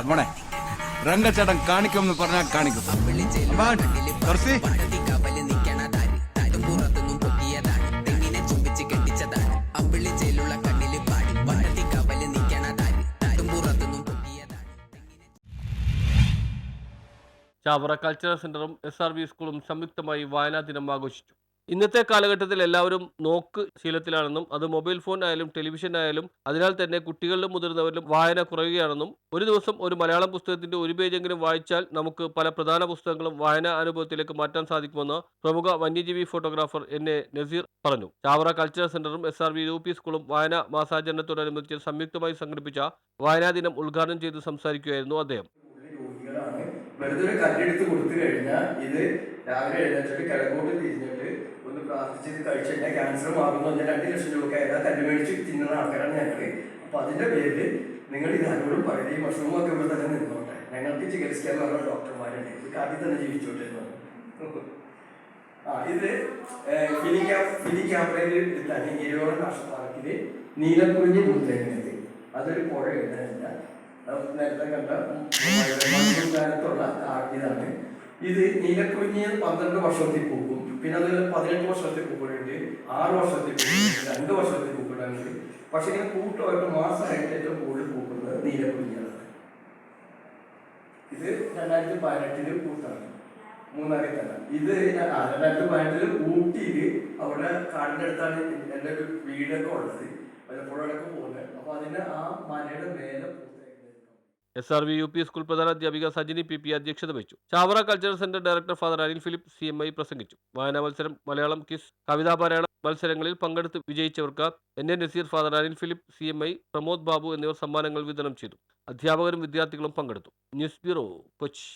മോനെ. രംഗച്ചേട്ടൻ കാണിക്കുമെന്ന് പറഞ്ഞാൽ കാണിക്കും. ചാവറ കൾച്ചറൽ സെന്ററും എസ് ആർ വി സ്കൂളും സംയുക്തമായി വായനാ ദിനം ആഘോഷിച്ചു. ഇന്നത്തെ കാലഘട്ടത്തിൽ എല്ലാവരും നോക്ക് ശീലത്തിലാണെന്നും അത് മൊബൈൽ ഫോൺ ആയാലും ടെലിവിഷൻ ആയാലും അതിനാൽ തന്നെ കുട്ടികളിലും മുതിർന്നവരിലും വായന കുറയുകയാണെന്നും ഒരു ദിവസം ഒരു മലയാളം പുസ്തകത്തിന്റെ ഒരു പേജെങ്കിലും വായിച്ചാൽ നമുക്ക് പല പ്രധാന പുസ്തകങ്ങളും വായനാ അനുഭവത്തിലേക്ക് മാറ്റാൻ സാധിക്കുമെന്ന് പ്രമുഖ വന്യജീവി ഫോട്ടോഗ്രാഫർ എൻ. എ. നസീർ പറഞ്ഞു. ചാവറ കൾച്ചറൽ സെന്ററും S. R. V. U. P സ്കൂളും വായനാ മാസാചരണത്തോടനുബന്ധിച്ച് സംയുക്തമായി സംഘടിപ്പിച്ച വായനാ ദിനം ഉദ്ഘാടനം ചെയ്ത് സംസാരിക്കുകയായിരുന്നു അദ്ദേഹം. വെറുതെ ഒരു കല്ലെടുത്ത് കൊടുത്തു കഴിഞ്ഞാൽ ഇത് രാവിലെ എഴുന്നേറ്റിട്ട് കിഴക്കോട്ട് തിരിഞ്ഞിട്ട് ഒന്ന് പ്രാർത്ഥിച്ച് കഴിച്ചു കഴിഞ്ഞാൽ ക്യാൻസർ മാറുന്നു ഒന്ന് രണ്ട് ലക്ഷം രൂപ ഏതാ തന്നെ മേടിച്ച് തിന്നുന്ന ആൾക്കാരാണ് ഞങ്ങൾ അപ്പൊ അതിന്റെ പേരിൽ നിങ്ങൾ ഇത് ആരോടും പറയും ഈ മഷ്റൂം ഒക്കെ ഇവിടെ തന്നെ നിന്നോട്ടെ. ഞങ്ങൾക്ക് ചികിത്സിക്കാൻ പറഞ്ഞ ഡോക്ടർമാരുണ്ട്. ഇത് കാട്ടിൽ തന്നെ പറഞ്ഞു. ആ ഇത് ഏഹ്, ഫിലി ക്യാ- ഫിലി ക്യാമ്പയിൽ എടുത്താണ് ഇരുപത് പാർക്കിൽ നീലക്കുറിഞ്ഞി പൂത്തേക്കുന്നത് അതൊരു പുഴ എഴുതാനില്ല. നേരത്തെ കണ്ട മൺകാലത്തുള്ള ഇതാണ് ഇത് നീലക്കുറിഞ്ഞി പന്ത്രണ്ട് വർഷത്തിൽ പൂക്കും. പിന്നെ അത് പതിനെട്ട് വർഷത്തെ പൂക്കളുണ്ട് ആറ് വർഷത്തെ പൂക്കളുണ്ട് രണ്ട് വർഷത്തെ പൂക്കളുണ്ട് പക്ഷെ ഇങ്ങനെ കൂട്ടമായിട്ട് മാസമായിട്ട് ഏറ്റവും കൂടുതൽ പൂക്കുന്നത് നീലക്കുറിഞ്ഞിയാണ് ഇത് രണ്ടായിരത്തി പതിനെട്ടിൽ കൂട്ടാണ് മൂന്നാറിൽ തന്നെ ഇത് രണ്ടായിരത്തി പതിനെട്ടിൽ ഊട്ടിയിൽ അവിടെ കാടിന്റെ അടുത്താണ് എന്റെ വീടൊക്കെ ഉള്ളത്. വല്ലപ്പോഴൊക്കെ പോകുന്നത്. അപ്പൊ അതിന്റെ ആ മലയുടെ മേലെ S R V U P school പ്രധാന അധ്യാപിക സജിനി പി പി അധ്യക്ഷത വഹിച്ചു Chavara cultural centre director father Anil Philip C M I പ്രസംഗിച്ചു. വായനാ മത്സരം മലയാളം കിസ് കവിതാ പാരായണ മത്സരങ്ങളിൽ പങ്കെടുത്ത് വിജയിച്ചവർക്ക് N A Nazeer father Anil Philip C M I Pramod Babu എന്നിവർ സമ്മാനങ്ങൾ വിതരണം ചെയ്തു. അധ്യാപകരും വിദ്യാർത്ഥികളും പങ്കെടുത്തു. News bureau Kochi.